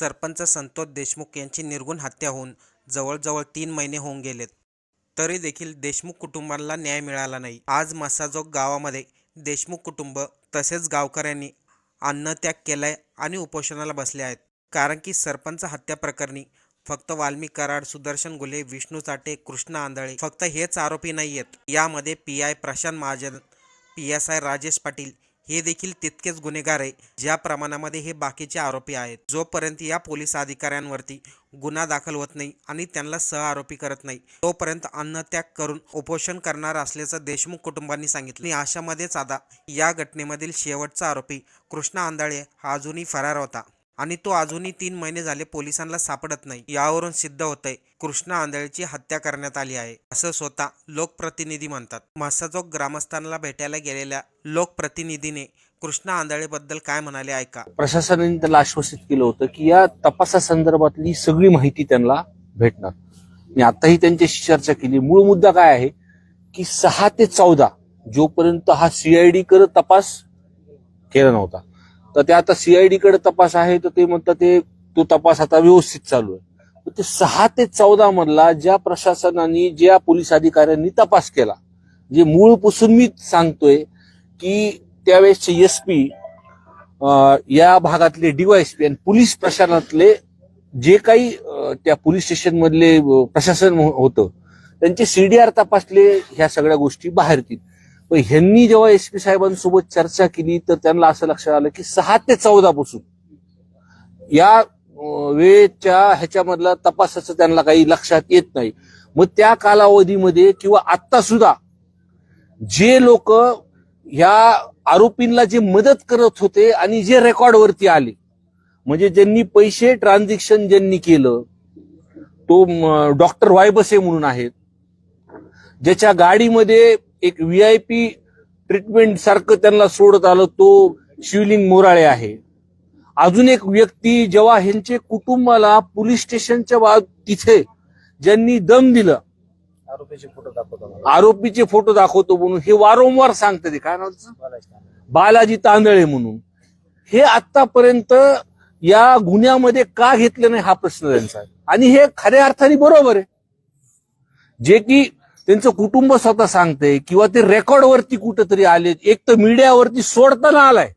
सरपंच संतोष देशमुख यांची निर्गुण हत्या होऊन जवळजवळ तीन महिने होऊन गेलेत. तरी देखील देशमुख कुटुंबाला न्याय मिळाला नाही. आज मसाजोग गावामध्ये देशमुख कुटुंब तसेच गावकऱ्यांनी अन्नत्याग केलाय आणि उपोषणाला बसले आहेत. कारण की सरपंच हत्या प्रकरणी फक्त वाल्मी कराड सुदर्शन गुले विष्णू चाटे कृष्ण आंधळे फक्त हेच आरोपी नाही आहेत यामध्ये P I Prashant Mahajan P S I Rajesh Patil हे देखील तितकेच गुन्हेगार आहे ज्या प्रमाणामध्ये हे बाकीचे आरोपी आहेत. जोपर्यंत या पोलीस अधिकाऱ्यांवरती गुन्हा दाखल होत नाही आणि त्यांना सहआरोपी करत नाही तोपर्यंत अन्नत्याग करून उपोषण करणार असल्याचं देशमुख कुटुंबांनी सांगितलं. आणि अशामध्येच आता या घटनेमधील शेवटचा आरोपी कृष्णा आंधळे हा अजूनही फरार होता. आणि तो अजूनही तीन महिने झाले पोलिसांना सापडत नाही. यावरून सिद्ध होतंय कृष्णा आंधळेची हत्या करण्यात आली आहे असं स्वतः लोकप्रतिनिधी म्हणतात. म्हसाजोग ग्रामस्थांना भेटायला गेलेल्या लोकप्रतिनिधीने कृष्णा आंधळेबद्दल काय म्हणाले ऐका. प्रशासनाने त्याला आश्वासित केलं होतं की या तपासासंदर्भातली सगळी माहिती त्यांना भेटणार. मी आताही त्यांच्याशी चर्चा केली. मूळ मुद्दा काय आहे की सहा ते चौदा जोपर्यंत हा सीआयडी कडे तपास केला नव्हता तर ते आता सीआयडीकडे तपास आहे तर ते म्हणतात ते तो तपास आता व्यवस्थित चालू आहे. तर ते सहा ते चौदा मधला ज्या प्रशासनाने ज्या पोलीस अधिकाऱ्यांनी तपास केला जे मूळ पुसून मी सांगतोय की त्यावेळेसचे एस पी या भागातले डीवायएसपी आणि पोलीस प्रशासनातले जे काही त्या पोलीस स्टेशन मधले प्रशासन होतं त्यांचे सीडीआर तपासले ह्या सगळ्या गोष्टी बाहेर येतील पण ह्यांनी जेव्हा एस पी साहेबांसोबत चर्चा केली तर त्यांना असं लक्षात आलं की सहा ते चौदा पासून. या वेळेच्या ह्याच्यामधला तपासाचं त्यांना काही लक्षात येत नाही. मग त्या कालावधीमध्ये किंवा आत्ता सुद्धा जे लोक ह्या आरोपींना जे मदत करत होते आणि जे रेकॉर्डवरती आले म्हणजे ज्यांनी पैसे ट्रान्झॅक्शन ज्यांनी केलं तो डॉक्टर वायबसे म्हणून आहेत ज्याच्या गाडीमध्ये एक व्ही आय पी ट्रीटमेंट सारखं त्यांना सोडत आलं तो शिवलिंग मोराळे आहे. अजून एक व्यक्ती जेव्हा ह्यांचे कुटुंबाला पोलीस स्टेशनच्या बा तिथे ज्यांनी दम दिलं. आरोपीचे फोटो दाखवतो आरोपीचे फोटो दाखवतो म्हणून. हे वारंवार सांगते काय नाव? बालाजी तांदळे म्हणून. हे आतापर्यंत या गुन्ह्यामध्ये का घेतलं नाही हा प्रश्न त्यांचा. आणि हे खऱ्या अर्थाने बरोबर आहे. जे की त्यांचं कुटुंब स्वतः सांगते किंवा ते रेकॉर्डवरती कुठंतरी आले एक तर मीडियावरती सोडताना आलाय.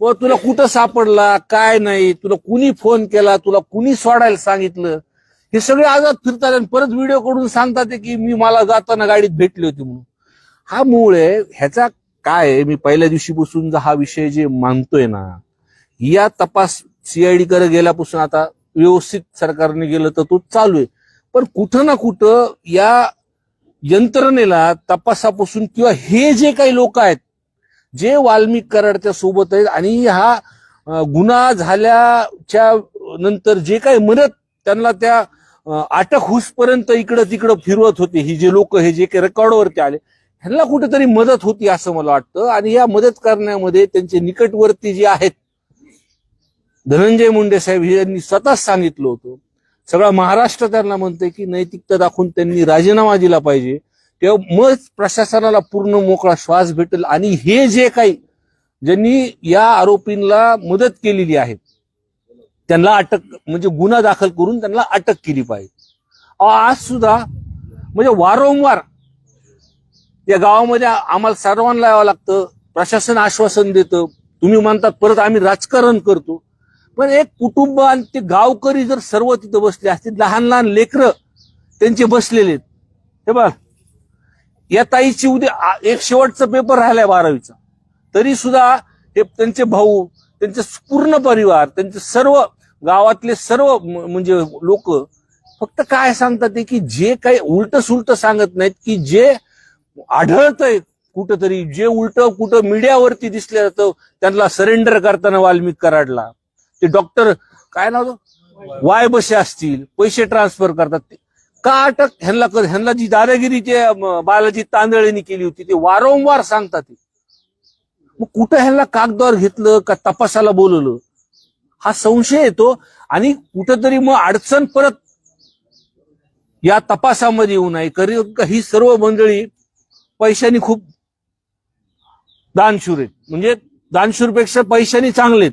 व तुला कुठं सापडला काय नाही तुला कुणी फोन केला तुला कुणी सोडायला सांगितलं? हे सगळे आजाद फिरतात आणि परत व्हिडिओ कडून सांगतात की मी मला जाताना गाडीत भेटली होती म्हणून. हा मूळ आहे ह्याचा काय मी पहिल्या दिवशी बसून हा विषय जे मानतोय ना या तपास सीआयडी कडे गेल्यापासून आता व्यवस्थित सरकारने गेलं तर तो चालू आहे. पण कुठं ना कुठं या यंत्रणेला तपासापासून किंवा हे जे काही लोक आहेत जे वाल्मिक कराडच्या सोबत आहेत आणि हा गुन्हा झाल्याच्यानंतर जे काही मदत त्यांना त्या अटक होईपर्यंत इकडं तिकडं फिरवत होते. ही जे लोक हे जे काही रेकॉर्डवरती आले ह्यांना कुठेतरी मदत होती असं मला वाटतं. आणि या मदत करण्यामध्ये त्यांचे निकटवर्ती जे आहेत धनंजय मुंडे साहेब यांनी स्वतःच सांगितलं होतं. सगळा महाराष्ट्र त्यांना म्हणतोय की नैतिकता दाखवून त्यांनी राजीनामा दिला पाहिजे. तेव्हा मग प्रशासनाला पूर्ण मोकळा श्वास भेटेल आणि हे जे काही ज्यांनी या आरोपींना मदत केलेली आहे त्यांना अटक म्हणजे गुन्हा दाखल करून त्यांना अटक केली पाहिजे. अहो, आज सुद्धा म्हणजे वारंवार या गावामध्ये आम्हाला सर्वांना यावं लागतं प्रशासन आश्वासन देतं. तुम्ही म्हणतात परत आम्ही राजकारण करतो. पण एक कुटुंब आणि ते गावकरी जर सर्व तिथं बसले असतील लहान लहान लेकरं त्यांचे बसलेले आहेत. हे बघ या ताईची उद्या एक शेवटचा पेपर राहिलाय बारावीचा. तरी सुद्धा हे त्यांचे भाऊ त्यांचे पूर्ण परिवार त्यांचे सर्व गावातले सर्व म्हणजे लोक फक्त काय सांगतात ते की जे काही उलट सुलट सांगत नाहीत की जे आढळतंय कुठंतरी जे उलट कुठं मीडियावरती दिसलं जातं त्यांना सरेंडर करताना वाल्मिक कराडला. ते डॉक्टर काय नाव वाय बसे असतील पैसे ट्रान्सफर करतात. ते का अटक ह्यांना कर ह्यांना जी दादागिरी जे बालाजी तांदळेनी केली होती ते वारंवार सांगतात ते मग कुठं ह्यांना कागदावर घेतलं का तपासाला बोलवलं? हा संशय येतो आणि कुठंतरी मग अडचण परत या तपासामध्ये येऊ नये. करी ही सर्व मंडळी पैशानी खूप दानशूर आहेत. म्हणजे दानशूरपेक्षा पैशानी चांगलेत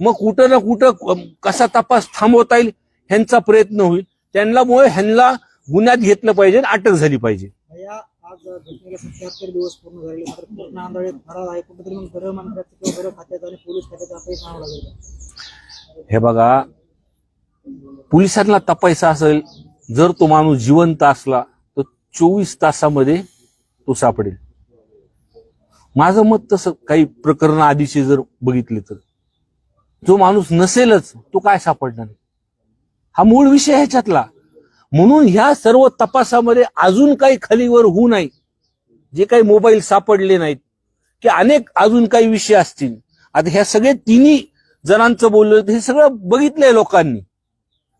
मग कुठं ना कुठं कसा तपास थांबवता येईल ह्यांचा प्रयत्न होईल. त्यांनामुळे ह्यांना गुन्ह्यात घेतलं पाहिजे आणि अटक झाली पाहिजे. या आज घटनेला सत्याहत्तर दिवस पूर्ण झाले मात्र पूर्ण आंधळे फरार आहे. कुठेतरी मग गृह मंत्र्याचं किंवा गृह खात्याचं आणि पोलीस खात्याचं आपल्याला सांगावं लागेल. हे बघा पोलिसांना तपायचा असेल जर तो माणूस जिवंत असला तर चोवीस तासामध्ये तो सापडेल. माझं मत तसं काही प्रकरण आधीचे जर बघितले तर. जो माणूस नसेलच तो काय सापडणार? हा मूळ विषय ह्याच्यातला. म्हणून ह्या सर्व तपासामध्ये अजून काही खालीवर होऊ नये. जे काही मोबाईल सापडले नाहीत की अनेक अजून काही विषय असतील. आता ह्या सगळे तिन्ही जणांचं बोललं हे सगळं बघितलंय लोकांनी.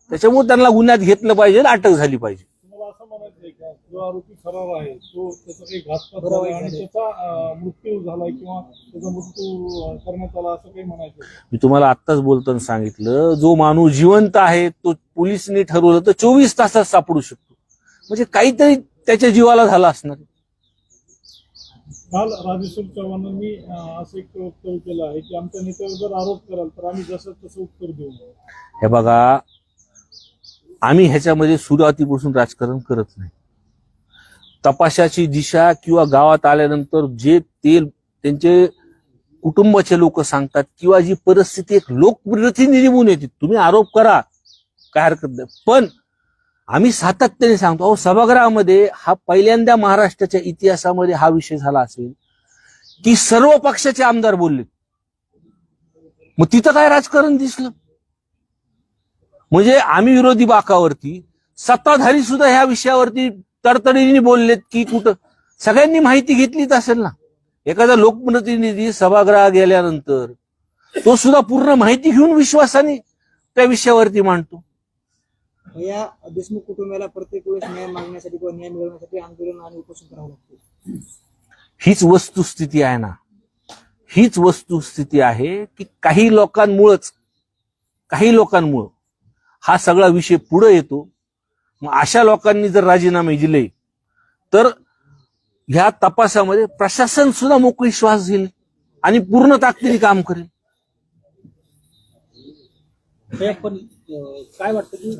त्याच्यामुळे त्यांना गुन्ह्यात घेतलं पाहिजे आणि अटक झाली पाहिजे तुम्हाला असं म्हणायचंय का जो आरोपी फरार आहे तो त्याचा काही घातपात झाला आणि. त्याचा मृत्यू झालाय किंवा त्याचा मृत्यू करण्यात आला असं काही म्हणायचं मी तुम्हाला आत्ताच बोलताना सांगितलं जो माणूस जिवंत आहे तो पोलिसनी ठरवलं तर चोवीस तासात सापडू शकतो. म्हणजे काहीतरी त्याच्या जीवाला झालं असणार. काल राजेश्वर चव्हाणांनी असं एक वक्तव्य केलं आहे की आमच्या नेत्यावर जर आरोप कराल तर आम्ही जसं तसं उत्तर देऊ. हे बघा आम्ही ह्याच्यामध्ये सुरुवातीपासून राजकारण करत नाही. तपासाची दिशा किंवा गावात आल्यानंतर जे ते त्यांचे कुटुंबाचे लोक सांगतात किंवा जी परिस्थिती एक लोकप्रतिनिधी म्हणून येते. तुम्ही आरोप करा काय हरकत नाही. पण आम्ही सातत्याने सांगतो अहो सभागृहामध्ये हा पहिल्यांदा महाराष्ट्राच्या इतिहासामध्ये हा विषय झाला असेल की सर्व पक्षाचे आमदार बोलले. मग तिथं काय राजकारण दिसलं? म्हणजे आम्ही विरोधी बाकावरती सत्ताधारी सुद्धा ह्या विषयावरती तडतडीने बोललेत की कुठं? सगळ्यांनी माहिती घेतलीच असेल ना. एखादा लोकप्रतिनिधी सभागृह गेल्यानंतर तो सुद्धा पूर्ण माहिती घेऊन विश्वासाने त्या विषयावरती मांडतो. या देशमुख कुटुंबाला प्रत्येक वेळेस न्याय मागण्यासाठी किंवा न्याय मिळवण्यासाठी आंदोलन आणि उपोषण करावं लागतं. हीच वस्तुस्थिती आहे ना. हीच वस्तुस्थिती आहे की काही लोकांमुळंच काही लोकांमुळं हा सगळा विषय पुढे येतो. मग अशा लोकांनी जर राजीनामे दिले तर ह्या तपासामध्ये प्रशासन सुद्धा मोकळी श्वास घेईल आणि पूर्ण ताकदीने काम करेल. पण काय वाटतं की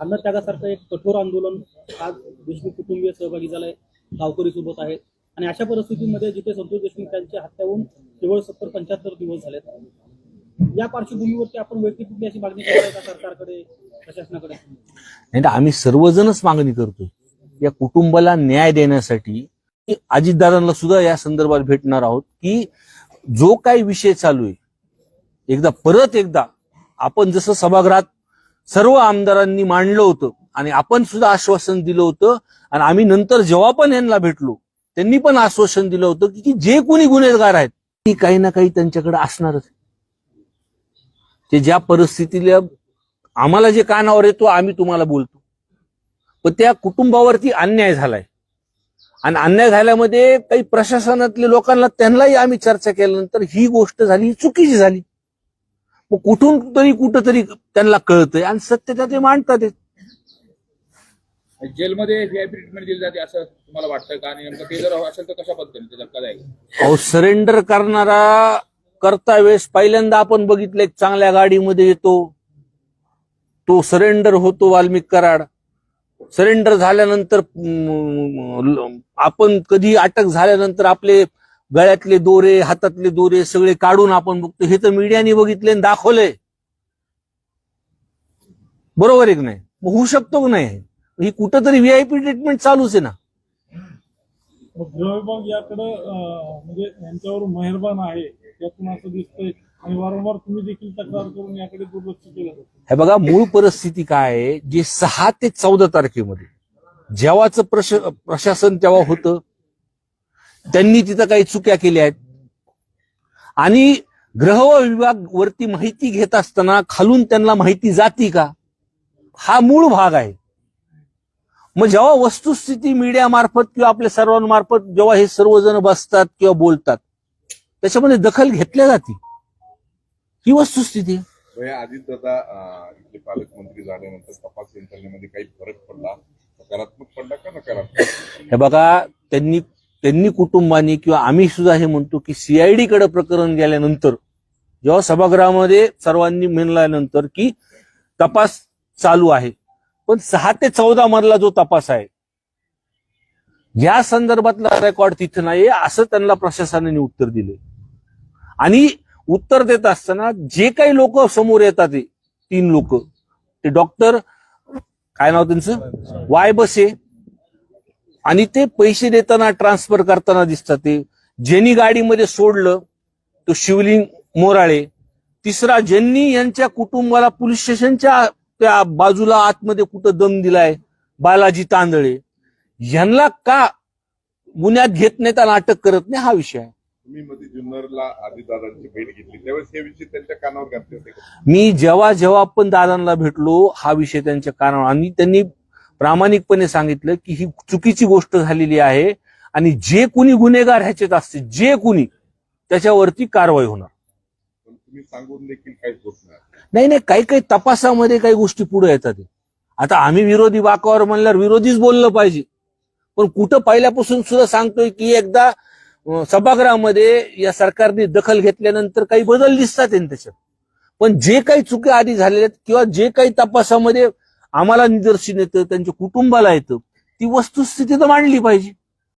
अन्नत्यागासारखं एक कठोर आंदोलन आज देशमुख कुटुंबीय सहभागी झालंय गावकरी सोबत आहेत आणि अशा परिस्थितीमध्ये जिथे संतोष देशमुख यांची हत्या होऊन केवळ सत्तर पंच्याहत्तर दिवस झालेत या पार्श्वभूमीवरती आपण वैयक्तिक कुठली अशी मागणी करताय सरकारकडे? नाही तर आम्ही सर्वजणच मागणी करतोय. या कुटुंबाला न्याय देण्यासाठी अजितदादांना सुद्धा या संदर्भात भेटणार आहोत की जो काही विषय चालू आहे एकदा परत एकदा आपण जसं सभागृहात सर्व आमदारांनी मांडलं होतं आणि आपण सुद्धा आश्वासन दिलं होतं आणि आम्ही नंतर जेव्हा पण यांना भेटलो त्यांनी पण आश्वासन दिलं होतं की- की जे कोणी गुन्हेगार आहेत ती काही ना काही त्यांच्याकडे असणारच ते ज्या परिस्थितीला आम्हाला जे कानावर येतो आम्ही तुम्हाला बोलतो. पण त्या कुटुंबावरती अन्याय झालाय. आणि अन्याय झाल्यामध्ये काही प्रशासनातले लोकांना त्यांनाही आम्ही चर्चा केल्यानंतर ही गोष्ट झाली ही चुकीची झाली. मग कुठून तरी कुठंतरी त्यांना कळतंय आणि सत्यता ते मांडतात. जेलमध्ये ट्रीटमेंट दिली जाते असं तुम्हाला वाटतं का? आणि नेमकं ते जर असेल तर कशा पद्धतीने धक्का जाईल अहो सरेंडर करणारा करता वेळेस पहिल्यांदा आपण बघितलं एक चांगल्या गाडीमध्ये येतो. तो सरेंडर होतो वाल्मिक कराड. सरेंडर झाल्यानंतर आपण कधी अटक झाल्यानंतर आपले गळ्यातले दोरे हातातले दोरे सगळे काढून आपण बघतो. हे तर मीडियाने बघितले आणि दाखवलंय बरोबर एक नाही? होऊ शकतो की नाही? ही कुठंतरी व्हीआयपी ट्रीटमेंट चालूच आहे ना. याकडे म्हणजे यांच्यावर मेहरबान आहे त्यातून असं दिसतंय आणि वारंवार तुम्ही देखील तक्रार करून याकडे दुर्लक्ष केलं. जातं हे बघा मूळ परिस्थिती काय आहे? जे सहा ते चौदा तारखेमध्ये जेव्हाचं प्रश प्रशासन तेव्हा होतं त्यांनी तिथं काही चुक्या केल्या आहेत. आणि ग्रह विभाग वरती माहिती घेत असताना खालून त्यांना माहिती जाती का? हा मूळ भाग आहे. मग जेव्हा वस्तुस्थिती मीडियामार्फत किंवा आपल्या सर्वांमार्फत जेव्हा हे सर्वजण बसतात किंवा बोलतात त्याच्यामध्ये दखल घेतल्या जाते. ही वस्तुस्थिती. आदित दादा इथले पालकमंत्री झाल्यानंतर तपास यंत्रणेमध्ये काही फरक पडला? सकारात्मक पडला का नकारात्मक? हे बघा त्यांनी त्यांनी कुटुंबानी किंवा आम्ही सुद्धा हे म्हणतो की सीआयडी कडे प्रकरण गेल्यानंतर जेव्हा सभागृहामध्ये सर्वांनी म्हणल्यानंतर की तपास चालू आहे. पण सहा ते चौदा मधला जो तपास आहे या संदर्भातला रेकॉर्ड तिथे नाही असं त्यांना प्रशासनाने उत्तर दिले आणि उत्तर देत असताना जे काही लोक समोर येतात ते तीन लोक. ते डॉक्टर काय नाव त्यांचं? वाय बसे. आणि ते पैसे देताना ट्रान्सफर करताना दिसतात ते. ज्यांनी गाडीमध्ये सोडलं तो शिवलिंग मोराळे. तिसरा ज्यांनी यांच्या कुटुंबाला पोलीस स्टेशनच्या त्या बाजूला आतमध्ये कुठं दम दिलाय बालाजी तांदळे. यांना का गुन्ह्यात घेत नाही त्याला अटक करत नाही? हा विषय आहे. तुम्ही मध्ये जुन्नरला आदिदादांची भेट घेतली. त्यावेळेस हे विषय त्यांच्या कानावर घातले होते का? मी जेव्हा जेव्हा पण दादांना भेटलो हा विषय त्यांच्या कानावर आणि त्यांनी प्रामाणिकपणे सांगितलं की ही चुकीची गोष्ट झालेली आहे आणि जे कुणी गुन्हेगार ह्याच्यात असते जे कुणी त्याच्यावरती कारवाई होणार. पण तुम्ही सांगून देखील काहीच होत नाही. नाही नाही काही काही तपासामध्ये काही गोष्टी पुढे येतात. आता आम्ही विरोधी वाकावर म्हणल्यावर विरोधीच बोललं पाहिजे. पण कुठं पहिल्यापासून सुद्धा सांगतोय की एकदा सभागृहामध्ये या सरकारने दखल घेतल्यानंतर काही बदल दिसतात आहे त्याच्यात. पण जे काही चुकी आधी झालेल्या आहेत किंवा जे काही तपासामध्ये आम्हाला निदर्शन येतं त्यांच्या कुटुंबाला येतं ती वस्तुस्थिती तर मांडली पाहिजे.